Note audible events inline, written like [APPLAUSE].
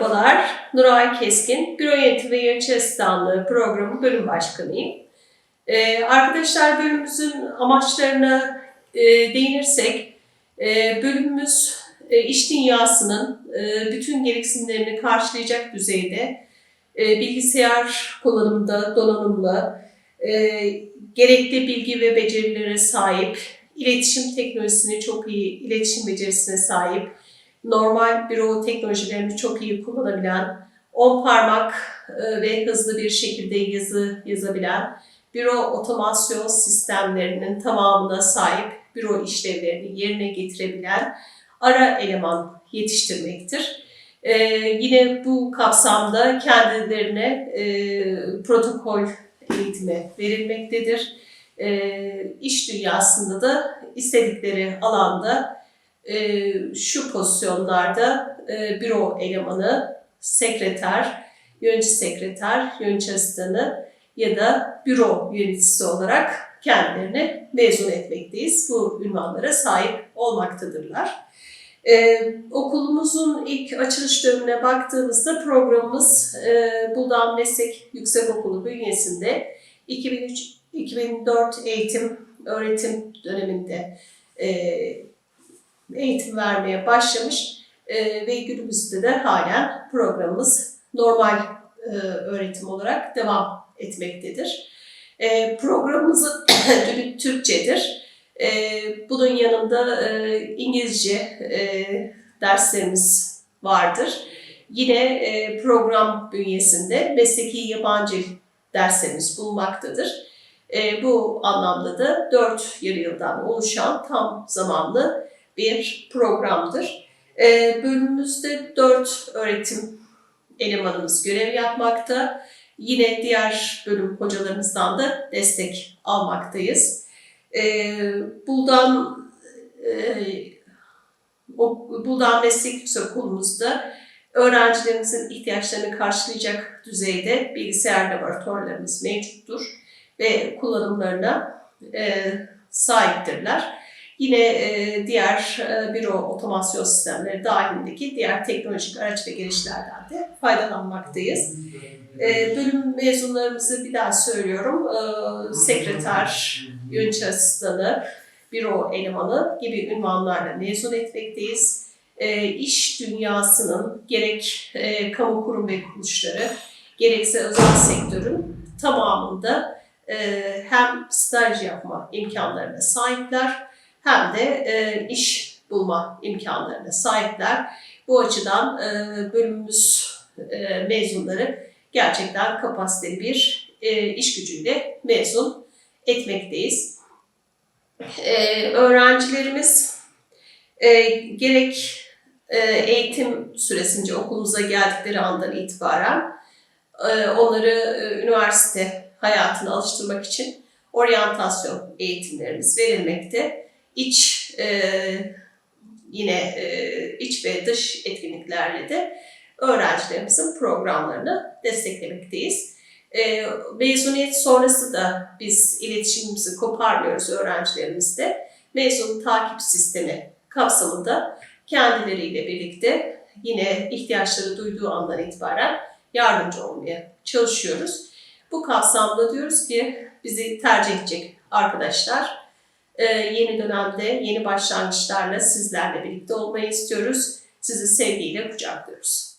Merhabalar, Nuray Keskin, Büro Yönetimi ve Yönetici Asistanlığı Programı Bölüm Başkanıyım. Ee, arkadaşlar bölümümüzün amaçlarına e, değinirsek, e, bölümümüz e, iş dünyasının e, bütün gereksinimlerini karşılayacak düzeyde e, bilgisayar kullanımında donanımlı, e, gerekli bilgi ve becerilere sahip, iletişim teknolojisine çok iyi, iletişim becerisine sahip, normal büro teknolojilerini çok iyi kullanabilen, on parmak e, ve hızlı bir şekilde yazı yazabilen, büro otomasyon sistemlerinin tamamına sahip büro işlevlerini yerine getirebilen ara eleman yetiştirmektir. Ee, yine bu kapsamda kendilerine e, protokol eğitimi verilmektedir. Ee, iş dünyasında da istedikleri alanda e, şu pozisyonlarda e, büro elemanı, sekreter, yönetici sekreter, yönetici asistanı ya da büro yöneticisi olarak kendilerini mezun etmekteyiz. Bu ünvanlara sahip olmaktadırlar. Ee, okulumuzun ilk açılış dönemine baktığımızda programımız e, Buldan Meslek Yüksekokulu bünyesinde 2003-2004 eğitim öğretim döneminde e, eğitim vermeye başlamış e, ve günümüzde de halen programımız normal e, öğretim olarak devam etmektedir. E, programımızın [COUGHS] dili Türkçedir. E, bunun yanında e, İngilizce derslerimiz vardır. Yine program bünyesinde mesleki yabancı derslerimiz bulunmaktadır. Bu anlamda da 4 yarı yıldan oluşan tam zamanlı bir programdır. E, bölümümüzde 4 öğretim elemanımız görev yapmakta. Yine diğer bölüm hocalarımızdan da destek almaktayız. E, Buldan e, o, Buldan Meslek Yüksekokulu'muzda öğrencilerimizin ihtiyaçlarını karşılayacak düzeyde bilgisayar laboratuvarlarımız mevcuttur ve kullanımlarına e, sahiptirler. Yine e, diğer e, büro otomasyon sistemleri dahilindeki diğer teknolojik araç ve gelişlerden de faydalanmaktayız. E, bölüm mezunlarımızı bir daha söylüyorum. Sekreter, yönetici asistanı, büro elemanı gibi ünvanlarla mezun etmekteyiz. E, iş dünyasının gerek kamu kurum ve kuruluşları gerekse özel sektörün tamamında hem staj yapma imkanlarına sahipler hem de e, iş bulma imkanlarına sahipler. Bu açıdan e, bölümümüz e, mezunları gerçekten kapasiteli bir e, iş gücüyle mezun etmekteyiz. E, öğrencilerimiz e, gerek e, eğitim süresince okulumuza geldikleri andan itibaren e, onları e, üniversite hayatına alıştırmak için oryantasyon eğitimlerimiz verilmekte. İç e, yine e, iç ve dış etkinliklerle de öğrencilerimizin programlarını desteklemekteyiz. E, mezuniyet sonrası da biz iletişimimizi koparmıyoruz öğrencilerimizle. Mezun takip sistemi kapsamında kendileriyle birlikte yine ihtiyaçları duyduğu andan itibaren yardımcı olmaya çalışıyoruz. Bu kapsamda diyoruz ki bizi tercih edecek arkadaşlar yeni dönemde yeni başlangıçlarla sizlerle birlikte olmayı istiyoruz. Sizi sevgiyle kucaklıyoruz.